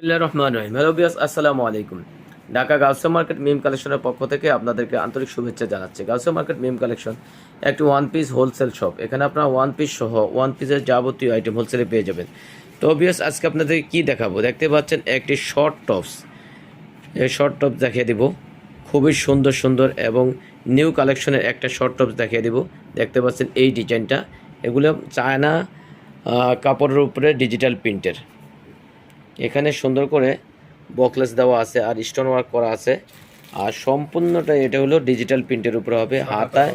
রহমানির রহিম। হ্যালো বিয়াস আসসালামু আলাইকুম। ঢাকা গাউসে মার্কেট মিম কালেকশনের পক্ষ থেকে আপনাদেরকে আন্তরিক শুভেচ্ছা জানাচ্ছি। গাউসে মার্কেট মিম কালেকশন, একটি ওয়ান পিস হোলসেল শপ এখানে আপনারা ওয়ান পিস সহ ওয়ান পিসের যাবতীয় আইটেম হোলসেলে পেয়ে যাবেন। তো বিয়াস আজকে আপনাদেরকে কী দেখাবো? দেখতে পাচ্ছেন একটি শর্ট টপস এই শর্ট টপস দেখিয়ে দিব। খুবই সুন্দর সুন্দর এবং নিউ কালেকশনের একটা শর্ট টপস দেখিয়ে দিব। দেখতে পাচ্ছেন এই ডিজাইনটা এগুলো চায়না কাপড়ের উপরে ডিজিটাল প্রিন্টের এখানে সুন্দর করে বকলেস দেওয়া আছে আর স্টোন ওয়ার্ক করা আছে। আর সম্পূর্ণটা এটা হলো ডিজিটাল প্রিন্টের উপরে হবে। হাতায়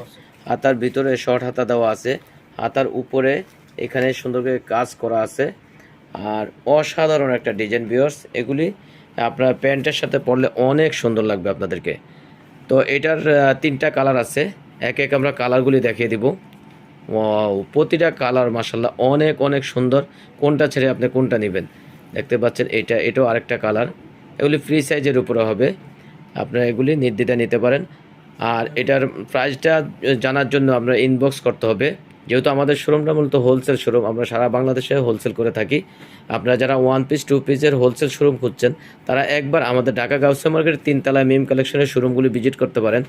হাতার ভিতরে শর্ট হাতা দেওয়া আছে। হাতার উপরে এখানে সুন্দর করে কাজ করা আছে। আর অসাধারণ একটা ডিজাইন বিয়ার্স এগুলি আপনার প্যান্টের সাথে পরলে অনেক সুন্দর লাগবে আপনাদেরকে। তো এটার তিনটা কালার আছে। এক এক আমরা কালারগুলি দেখিয়ে দিব। প্রতিটা কালার মাসাল্লাহ অনেক অনেক সুন্দর। কোনটা ছেড়ে আপনি কোনটা নেবেন? দেখতে পাচ্ছেন, এটা, এটাও আরেকটা কালার এগুলি ফ্রি সাইজের উপরে হবে। আপনারা এগুলি নির্দ্বিধায় নিতে পারেন। আর এটার প্রাইসটা জানার জন্য আপনার ইনবক্স করতে হবে। যেহেতু আমাদের শোরুমটা মূলত হোলসেল শোরুম আমরা সারা বাংলাদেশে হোলসেল করে থাকি। আপনারা যারা ওয়ান পিস টু পিসের হোলসেল শোরুম খুঁজছেন, তারা একবার আমাদের ঢাকা গাউসে মার্কেটের তিনতলায় মিম কালেকশনের শোরুমগুলি ভিজিট করতে পারেন।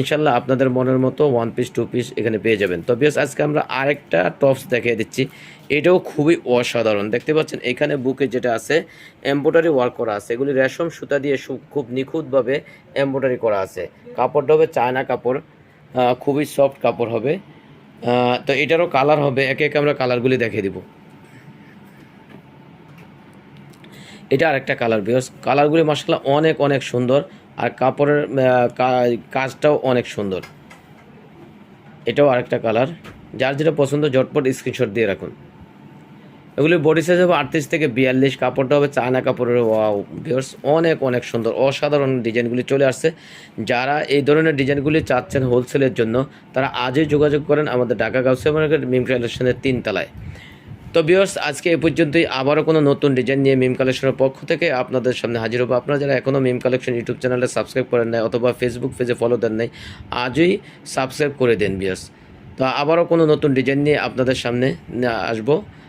ইনশাল্লাহ আপনাদের মনের মতো ওয়ান পিস টু পিস এখানে পেয়ে যাবেন। তো বেশ আজকে আমরা আরেকটা টপস দেখিয়ে দিচ্ছি। এটাও খুবই অসাধারণ। দেখতে পাচ্ছেন, এখানে বুকে যেটা আছে এমব্রয়ডারি ওয়ার্ক করা আছে। এগুলি রেশম সুতা দিয়ে খুব নিখুঁতভাবে এমব্রয়ডারি করা আছে। কাপড়টা হবে চায়না কাপড় খুবই সফট কাপড় হবে। তো এটারও কালার হবে। একে একে আমরা কালারগুলি দেখিয়ে দিব। এটা আরেকটা কালার বিকজ কালারগুলি মাসাল্লাহ অনেক অনেক সুন্দর। আর কাপড়ের কাজটাও অনেক সুন্দর। এটাও আরেকটা কালার যার যেটা পছন্দ, ঝটপট স্ক্রিনশট দিয়ে রাখুন। এগুলি বডি সাইজ হবে আটত্রিশ থেকে বিয়াল্লিশ, কাপড়টা হবে চায়না কাপড়ের ওয়াও ভিউয়ার্স অনেক অনেক সুন্দর, অসাধারণ ডিজাইনগুলি চলে আসছে। যারা এই ধরনের ডিজাইনগুলি চাচ্ছেন হোলসেলের জন্য, তারা আজই যোগাযোগ করেন আমাদের ঢাকা গাউসে মার্কেট মিম কালেকশনের তিন তলায়। তো ভিউয়ার্স আজকে এই পর্যন্তই। আবারও কোনো নতুন ডিজাইন নিয়ে মিম কালেকশনের পক্ষ থেকে আপনাদের সামনে হাজির হব। আপনারা যারা এখনও মিম কালেকশন ইউটিউব চ্যানেলে সাবস্ক্রাইব করেন নাই অথবা ফেসবুক পেজে ফলো দেন নাই, আজই সাবস্ক্রাইব করে দেন ভিউয়ার্স তো আবারও কোনো নতুন ডিজাইন নিয়ে আপনাদের সামনে আসব।